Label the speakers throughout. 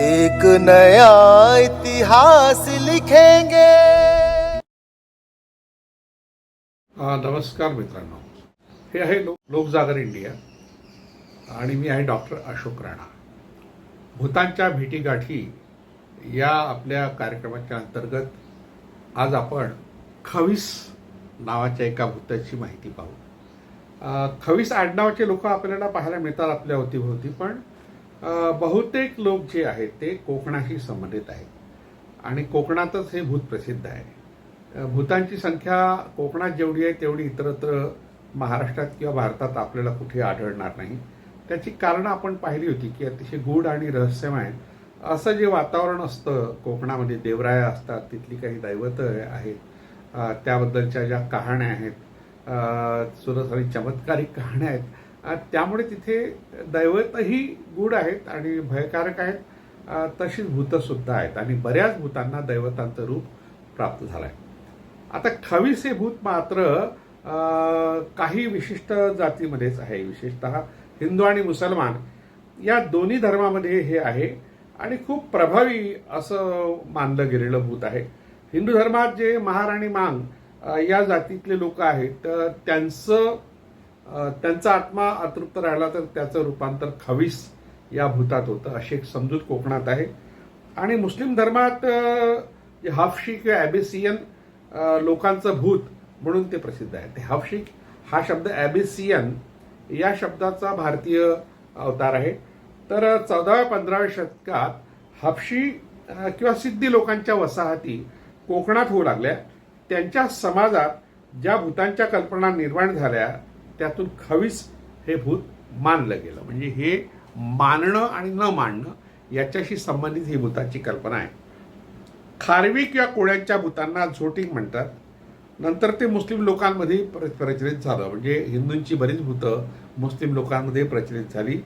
Speaker 1: एक नया इतिहास लिखेंगे।
Speaker 2: नमस्कार मित्रांनो. हे आहे लो लोकजागर इंडिया आणि मी आहे डॉक्टर अशोक राणा. भूतांच्या भेटीगाठी या आपल्या कार्यक्रमाच्या अंतर्गत आज आपण खवीस नावाच्या एका भूताची माहिती पाहू. खवीस आडनावाचे लोक आपल्याला पाहायला मिळतात आपल्या अवतीभोवती पण बहुतेक लोक जे आहेत ते कोकणाशी संबंधित आहेत. आणि कोकणातच हे भूत प्रसिद्ध आहे. भूतांची संख्या कोकणात जेवढी आहे तेवढी इतरत्र महाराष्ट्रात किंवा भारतात आपल्याला कुठे आढळणार नाही. त्याची कारणं आपण पाहिली होती की अतिशय गूढ आणि रहस्यमय असं जे वातावरण असतं कोकणामध्ये देवराया असतात तिथली काही दैवत आहेत त्याबद्दलच्या ज्या कहाण्या आहेत सुरस आणि चमत्कारिक कहाण्या आहेत त्यामुळे तिथे दैवतही गूढ आहेत आणि भयकारक आहेत. तशीच भूतसुद्धा आहेत आणि बऱ्याच भूतांना दैवतांचं रूप प्राप्त झालं आहे आता खवीस हे भूत मात्र काही विशिष्ट जातीमध्येच आहे. विशेषतः हिंदू आणि मुसलमान या दोन्ही धर्मामध्ये हे आहे आणि खूप प्रभावी असं मानलं गेलेलं भूत आहे. हिंदू धर्मात जे महाराणी मांग या जातीतले लोक आहेत तर त्यांचं त्यांचा आत्मा अतृप्त राहिला तर त्याचं रूपांतर खवीस या भूतात होतं अशी एक समजूत कोकणात आहे. आणि मुस्लिम धर्मात जे हाफशी किंवा ॲबिसियन लोकांचं भूत म्हणून ते प्रसिद्ध आहे. ते हाफशिक हा शब्द ॲबिसियन या शब्दाचा भारतीय अवतार आहे. तर चौदाव्या पंधराव्या शतकात हापशी किंवा सिद्धी लोकांच्या वसाहती कोकणात होऊ लागल्या. त्यांच्या समाजात ज्या भूतांच्या कल्पना निर्माण झाल्या त्यातून खवीस हे भूत मानलं गेलं. म्हणजे हे मानणं आणि न मानणं याच्याशी संबंधित ही भूताची कल्पना आहे. खारवी किंवा कोळ्यांच्या भूतांना झोटिंग म्हणतात. नंतर ते मुस्लिम लोकांमध्ये प्र- प्रचलित झालं. म्हणजे हिंदूंची बरीच भूतं मुस्लिम लोकांमध्ये प्रचलित झाली.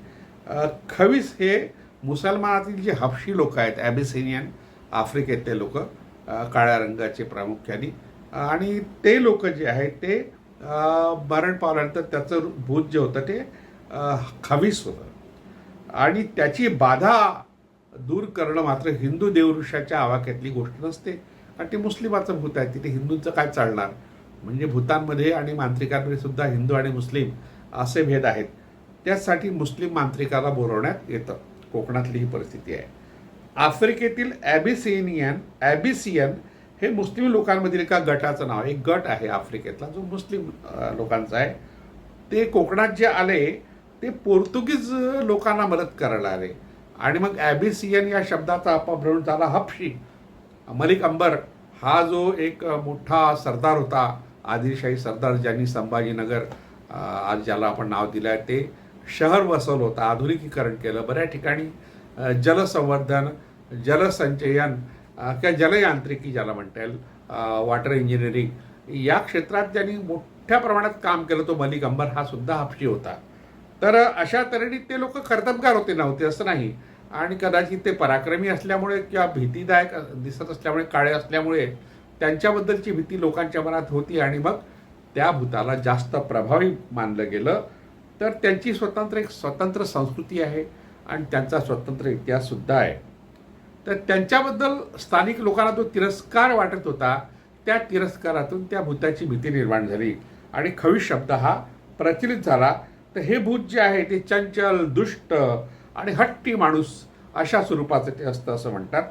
Speaker 2: खवीस हे मुसलमानातील जे हापशी लोक आहेत ॲबिसिनियन आफ्रिकेतले लोक काळ्या रंगाचे प्रामुख्याने. आणि ते लोक जे आहेत ते अ, मरण पावल्यानंतर त्याचं भूत जे होतं ते अ, खवीस होतं. आणि त्याची बाधा दूर करणं मात्र हिंदू देवऋषाच्या आवाक्यातली गोष्ट नसते. कारण ते मुस्लिमाचं भूत आहे तिथे हिंदूंचं काय चालणार? म्हणजे भूतांमध्ये आणि मांत्रिकांमध्ये सुद्धा हिंदू आणि मुस्लिम असे भेद आहेत. त्यासाठी मुस्लिम मांत्रिकाला बोलवण्यात येतं. कोकणातली ही परिस्थिती आहे. आफ्रिकेतील ॲबिसिनियन ॲबिसियन हे मुस्लिम लोकांमधील एका गटाचं नाव एक गट आहे आफ्रिकेतला जो मुस्लिम लोकांचा आहे. ते कोकणात जे आले ते पोर्तुगीज लोकांना मदत करायला आले. आणि मग ॲबिसियन या शब्दाचा अपभ्रंश झाला. हपशी मलिक अंबर हा जो एक मोठा सरदार होता आदिलशाही सरदार ज्यांनी संभाजीनगर आज ज्याला आपण नाव दिलं आहे ते शहर वसवलं होतं आधुनिकीकरण केलं. बऱ्या ठिकाणी जलसंवर्धन जलसंचयन किंवा जलयांत्रिकी ज्याला म्हणता येईल वॉटर इंजिनिअरिंग या क्षेत्रात ज्यांनी मोठ्या प्रमाणात काम केलं तो मलिक अंबर हा सुद्धा हापशी होता. तर अशा तऱ्हेने ते लोक कर्तबगार होते नव्हते असं नाही. आणि कदाचित ते पराक्रमी असल्यामुळे किंवा भीतीदायक दिसत असल्यामुळे काळे असल्यामुळे त्यांच्याबद्दलची भीती लोकांच्या मनात होती आणि मग त्या भूताला जास्त प्रभावी मानलं गेलं. तर त्यांची स्वतंत्र एक स्वतंत्र संस्कृती आहे आणि त्यांचा स्वतंत्र इतिहाससुद्धा आहे. तर त्यांच्याबद्दल स्थानिक लोकांना जो तिरस्कार वाटत होता त्या तिरस्कारातून त्या भूताची भीती निर्माण झाली. आणि खवी शब्द हा प्रचलित झाला. तर हे भूत जे आहे ते चंचल दुष्ट आणि हट्टी माणूस अशा स्वरूपाचं ते असतं असं म्हणतात.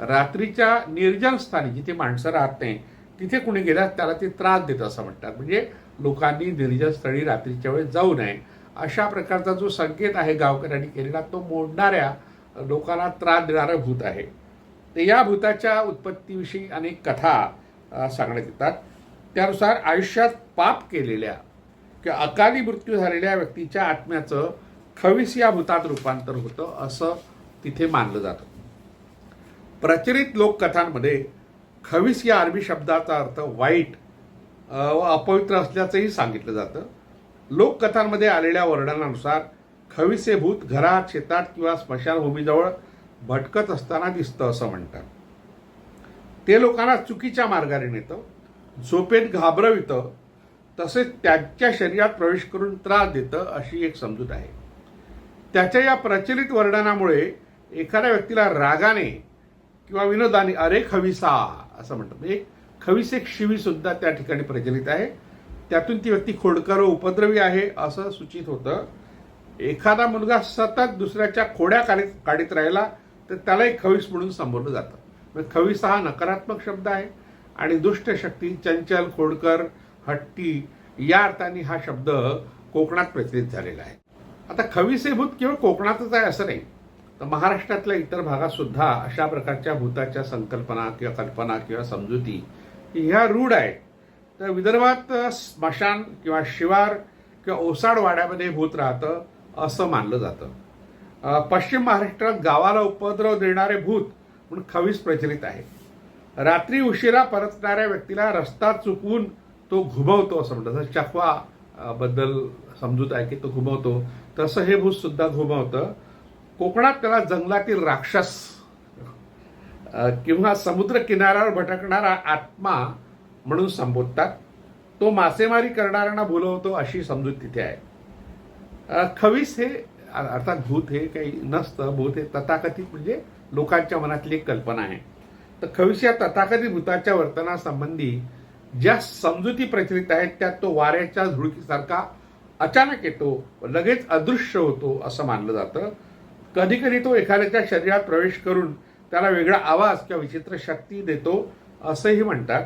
Speaker 2: रात्रीच्या निर्जन स्थानी जिथे माणसं राहत नाही तिथे कुणी गेल्यास त्याला ते त्रास देत असं म्हणतात. म्हणजे लोकांनी निर्जन स्थळी रात्रीच्या वेळेस जाऊ नये. अशा प्रकारचा जो संकेत आहे गावकऱ्यांनी केलेला तो मोडणाऱ्या लोकांना त्रास देणारं भूत आहे. तर या भूताच्या उत्पत्तीविषयी अनेक कथा सांगण्यात येतात. त्यानुसार आयुष्यात पाप केलेल्या किंवा अकाली मृत्यू झालेल्या व्यक्तीच्या आत्म्याचं खवीस या भूतात रूपांतर होतं असं तिथे मानलं जातं. प्रचलित लोककथांमध्ये खवीस या अरबी शब्दाचा अर्थ वाईट व अपवित्र असल्याचंही सांगितलं जातं. लोककथांमध्ये आलेल्या वर्णनानुसार खविसे भूत घरात शेतात किंवा स्मशानभूमीजवळ भटकत असताना दिसतं असं म्हणतात. ते लोकांना चुकीच्या मार्गाने नेतं झोपेत घाबरवितं तसेच त्यांच्या शरीरात प्रवेश करून त्रास देतं अशी एक समजूत आहे. त्याच्या या प्रचलित वर्णनामुळे एखाद्या व्यक्तीला रागाने किंवा विनोदाने अरे खविसा असं म्हणतात. एक खविसे एक त्या ठिकाणी प्रचलित आहे. त्यातून ती व्यक्ती खोडकर उपद्रवी आहे असं सूचित होतं. एखादा मुलगा सतत दुसऱ्याच्या खोड्या काढीत काढीत राहिला तर त्यालाही खवीस म्हणून संबोधलं जातं. म्हणजे खवीस हा नकारात्मक शब्द आहे आणि दुष्ट शक्ती चंचल खोडकर हट्टी या अर्थाने हा शब्द कोकणात प्रचलित झालेला आहे. आता खवीस हे भूत केवळ कोकणातच आहे असं नाही. तर महाराष्ट्रातल्या इतर भागात सुद्धा अशा प्रकारच्या भूताच्या संकल्पना किंवा कल्पना किंवा समजुती ह्या रूढ आहेत. तर विदर्भात स्मशान किंवा शिवार किंवा ओसाड वाड्यामध्ये भूत राहतं. असं मानलं जातं. पश्चिम महाराष्ट्रात गावाला उपद्रव देणारे भूत म्हणून खवीस प्रचलित आहे. रात्री उशिरा परतणाऱ्या व्यक्तीला रस्ता चुकवून तो घुमवतो असं म्हणतात. जसं चकवा बद्दल समजूत आहे की तो घुमवतो तसं हे भूत सुद्धा घुमवतं. कोकणात त्याला जंगलातील राक्षस किंवा समुद्र किनाऱ्यावर भटकणारा आत्मा म्हणून संबोधतात. तो मासेमारी करणाऱ्यांना भुलवतो अशी समजूत तिथे आहे. खवीस हे अर्थात भूत हे काही नसतं भूत हे तथाकथित म्हणजे लोकांच्या मनातली एक कल्पना आहे. तर खवीस या तथाकथित भूताच्या वर्तनासंबंधी ज्या समजुती प्रचलित आहेत त्यात तो वाऱ्याच्या झुळकीसारखा अचानक येतो लगेच अदृश्य होतो असं मानलं जातं. कधी कधी तो एखाद्याच्या शरीरात प्रवेश करून त्याला वेगळा आवाज किंवा विचित्र शक्ती देतो असंही म्हणतात.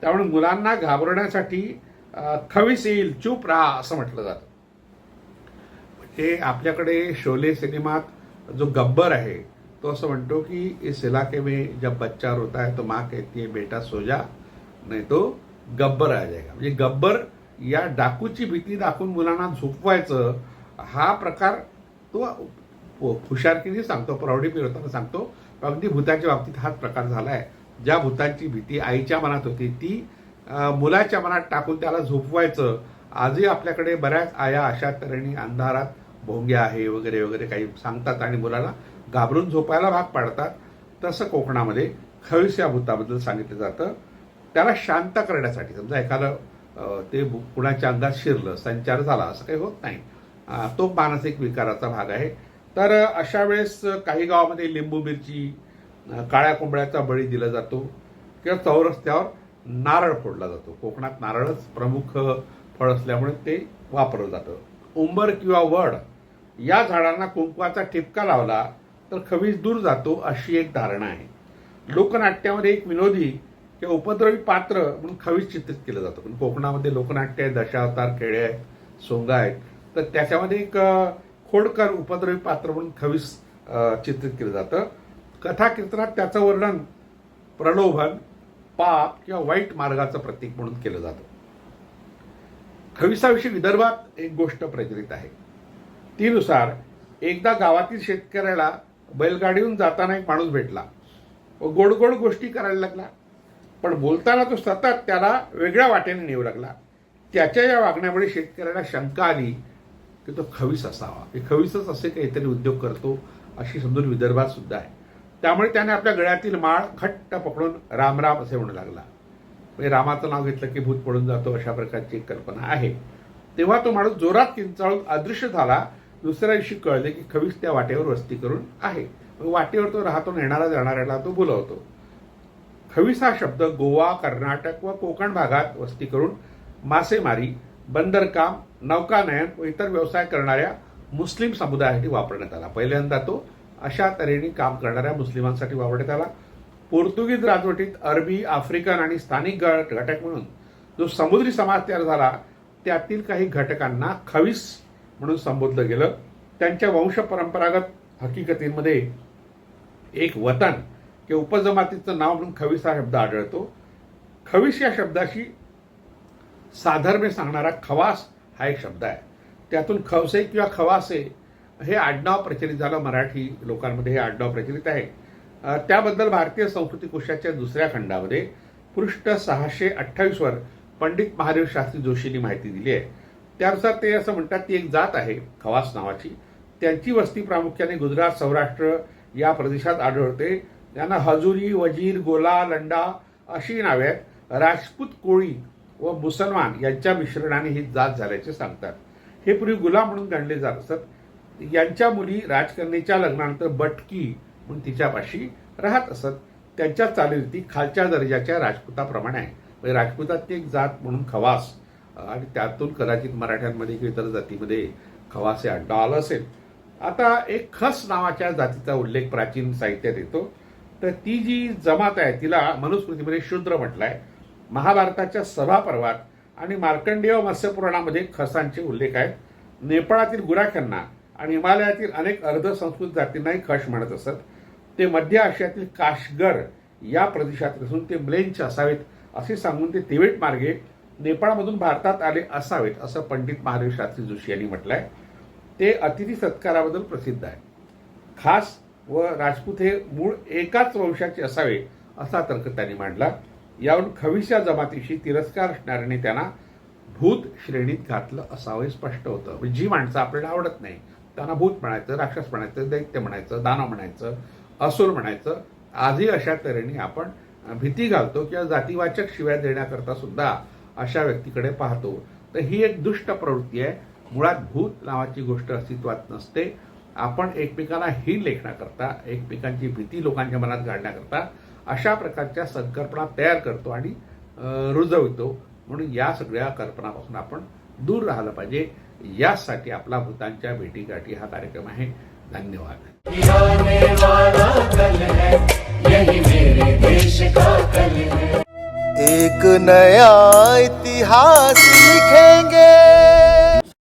Speaker 2: त्यामुळे मुलांना घाबरण्यासाठी खवीस येईल चूप राहा असं म्हटलं जातं. हे आपल्याकडे शोले सिनेमात जो गब्बर आहे तो असं म्हणतो की इस इलाके में जब बच्चा रोता है तो माँ कहती है बेटा सो जा नाही तो गब्बर आ जाएगा. म्हणजे गब्बर या डाकूची भीती दाखवून मुलांना झोपवायचं हा प्रकार तो हुशारकीने सांगतो प्रौढी मिळवताना सांगतो. अगदी भूताच्या बाबतीत हाच प्रकार झाला आहे ज्या भूतांची भीती आईच्या मनात होती ती मुलाच्या मनात टाकून त्याला झोपवायचं. आजही आपल्याकडे बऱ्याच आया अशा तऱ्हेने अंधारात भोंग्या आहे वगैरे वगैरे काही सांगतात आणि मुलाला घाबरून झोपायला भाग पाडतात. तसं कोकणामध्ये खवीस या भूताबद्दल सांगितलं जातं. त्याला शांत करण्यासाठी समजा एखादं ते कुणाच्या अंगात शिरलं संचार झाला असं काही होत नाही. तो मानसिक विकाराचा भाग आहे. तर अशा वेळेस काही गावामध्ये लिंबू मिरची काळ्या कोंबड्याचा बळी दिला जातो किंवा चौरस्त्यावर नारळ फोडला जातो. कोकणात नारळच प्रमुख फळ असल्यामुळे ते वापरलं जातं. उंबर किंवा वड या झाडांना कुंकवाचा ठिपका लावला तर खवीज दूर जातो अशी एक धारणा आहे. लोकनाट्यामध्ये एक विनोदी किंवा उपद्रवी पात्र म्हणून खवीस चित्रित केलं जातं. पण कोकणामध्ये लोकनाट्य आहे दशावतार खेळे आहेत सोंगा आहेत. तर त्याच्यामध्ये एक खोडकर उपद्रवी पात्र म्हणून खवीस चित्रित केलं जातं. कथा कीर्तनात त्याचं वर्णन प्रलोभन पाप किंवा वाईट मार्गाचं प्रतीक म्हणून केलं जातं. खविसाविषयी विदर्भात एक गोष्ट प्रचलित आहे. तीनुसार एकदा गावातील शेतकऱ्याला बैलगाडीहून जाताना एक माणूस भेटला. व गोड गोड गोष्टी करायला लागला. पण बोलताना तो सतत त्याला वेगळ्या वाटेने नेऊ लागला. त्याच्या या वागण्यामुळे शेतकऱ्याला शंका आली की तो खवीस असावा. हे खवीसच असे काहीतरी उद्योग करतो अशी समजून विदर्भात सुद्धा आहे. त्यामुळे त्याने आपल्या गळ्यातील माळ घट्ट पकडून रामराम असे म्हणू लागला. म्हणजे रामाचं नाव घेतलं की भूत पडून जातो अशा प्रकारची एक कल्पना आहे. तेव्हा तो माणूस जोरात किंचाळून अदृश्य झाला. दुसऱ्या दिवशी कळले की खवीस त्या वाटेवर वस्ती करून आहे. मग वाटेवर तो राहतो येणारा जाणाऱ्याला तो बोलवतो. खवीस हा शब्द गोवा कर्नाटक व कोकण भागात वस्ती करून मासेमारी बंदरकाम नौकानयन व इतर व्यवसाय करणाऱ्या मुस्लिम समुदायासाठी वापरण्यात आला. पहिल्यांदा तो अशा तऱ्हेने काम करणाऱ्या मुस्लिमांसाठी वापरण्यात आला. पोर्तुगीज राजवटीत अरबी आफ्रिकन आणि स्थानिक गट घटक म्हणून जो समुद्री समाज तयार झाला त्यातील काही घटकांना खवीस म्हणून संबोधलं गेलं. त्यांच्या वंश परंपरागत हकीकतींमध्ये एक वतन किंवा उपजमातीचं नाव म्हणून खवीस हा शब्द आढळतो. खवीस या शब्दाशी साधर्म्य सांगणारा खवास हा एक शब्द आहे. त्यातून खवसे किंवा खवासे हे आडनाव प्रचलित झालं. मराठी लोकांमध्ये हे आडनाव प्रचलित आहे. त्याबद्दल भारतीय संस्कृती कोशाच्या दुसऱ्या खंडामध्ये पृष्ठ सहाशे अठ्ठावीसवर पंडित महादेव शास्त्री जोशींनी माहिती दिली आहे. त्यानुसार ते असं म्हणतात ती एक जात आहे खवास नावाची. त्यांची वस्ती प्रामुख्याने गुजरात सौराष्ट्र या प्रदेशात आढळते. त्यांना हजुरी वजीर गोला लंडा अशी नावे आहेत. राजपूत कोळी व मुसलमान यांच्या मिश्रणाने ही जात झाल्याचे सांगतात. हे पूर्वी गुलाम म्हणून गणले जात असत. यांच्या मुली राजकन्येच्या लग्नानंतर बटकी म्हणून तिच्यापाशी राहत असत. त्यांच्या चालीरीती खालच्या दर्जाच्या राजपुताप्रमाणे आहे. म्हणजे राजपुतातली एक जात म्हणून खवास आणि त्यातून कदाचित मराठ्यांमध्ये किंवा इतर जातीमध्ये खवासे अड्डा डॉल असेल. आता एक खस नावाच्या जातीचा उल्लेख प्राचीन साहित्यात येतो. तर ती जी जमात आहे तिला मनुस्मृतीमध्ये शूद्र म्हटलाय. महाभारताच्या सभापर्वात आणि मार्कंडेय मत्स्यपुराणामध्ये खसांचे उल्लेख आहेत. नेपाळातील गुराख्यांना आणि हिमालयातील अनेक अर्धसंस्कृत जातींनाही खश म्हणत असत. ते मध्य आशियातील काशगर या प्रदेशात असून ते ब्लेंच असावेत असे सांगून ते तिबेट मार्गे नेपाळमधून भारतात आले असावेत असं पंडित महादेव शास्त्री जोशी यांनी म्हटलंय. ते अतिथी सत्काराबद्दल प्रसिद्ध आहे खास व राजपूत हे मूळ एकाच वंशाचे असावे असा तर्क त्यांनी मांडला. यावरून खविशा जमातीशी तिरस्कार असणाऱ्याने त्यांना भूत श्रेणीत घातलं असावं हे स्पष्ट होतं. म्हणजे जी माणसं आपल्याला आवडत नाही त्यांना भूत म्हणायचं राक्षस म्हणायचं दैत्य म्हणायचं दानव म्हणायचं असुर म्हणायचं आजही अशा तऱ्हेने आपण भीती घालतो किंवा जातीवाचक शिव्या देण्याकरता सुद्धा अशा व्यक्तीकडे पाहतो. तर ही एक दुष्ट प्रवृत्ती आहे. मुळात भूत नावाची गोष्ट अस्तित्वात नसते. आपण एकमेकांना ही लेखण्याकरता एकमेकांची भीती लोकांच्या मनात घालण्याकरता अशा प्रकारच्या संकल्पना तयार करतो आणि रुजवितो रुजवतो. म्हणून या सगळ्या कल्पनापासून आपण दूर राहिलं पाहिजे. यासाठी आपला भूतांच्या भेटीगाठी हा कार्यक्रम आहे. धन्यवाद.
Speaker 1: एक नया इतिहास लिखेंगे।